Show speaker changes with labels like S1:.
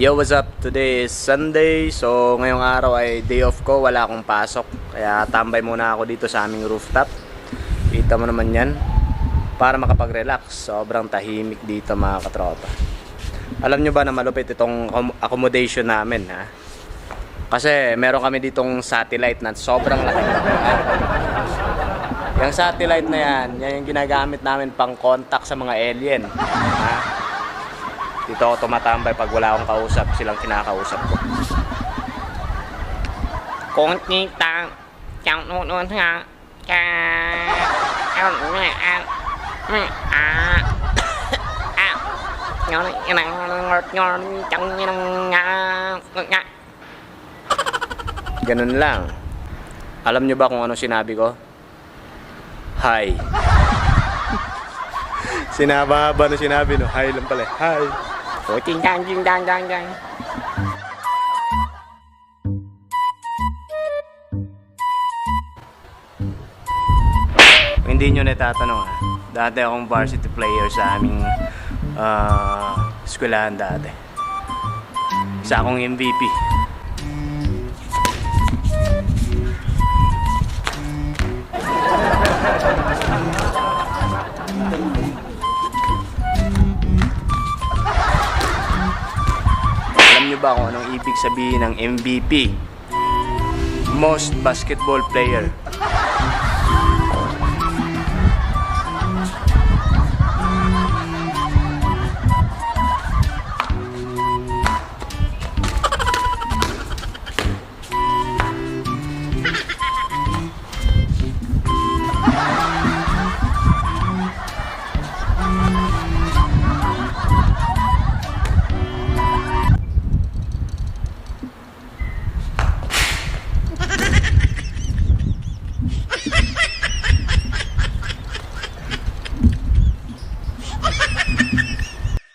S1: Yo, what's up? Today is Sunday. So, ngayong araw ay day off ko. Wala akong pasok. Kaya tambay muna ako dito sa aming rooftop. Kita mo naman yan. Para makapag-relax. Sobrang tahimik dito mga katropa. Alam nyo ba na malupit itong accom- accommodation namin, ha? Kasi meron kami ditong satellite na sobrang laki. Yung satellite na yan, yan yung ginagamit namin pang contact sa mga alien. Ha? Dito ako tumatambay pag wala akong kausap, silang kinakausap ko.
S2: Konti tang, tang noon nga, tang,
S1: Ganun lang. Alam nyo ba kung ano sinabi ko? Hi. Sinaba ba na sinabi no? Hi lang pala. Hi.
S2: Ủa, chinh chang, chinh chang, chang, chang.
S1: Kung hindi nyo natatanong ha, dati akong varsity player sa aming ah, eskwelahan dati. Isa akong MVP. Alam nyo ba kung anong ibig sabihin ng MVP? Most Basketball Player.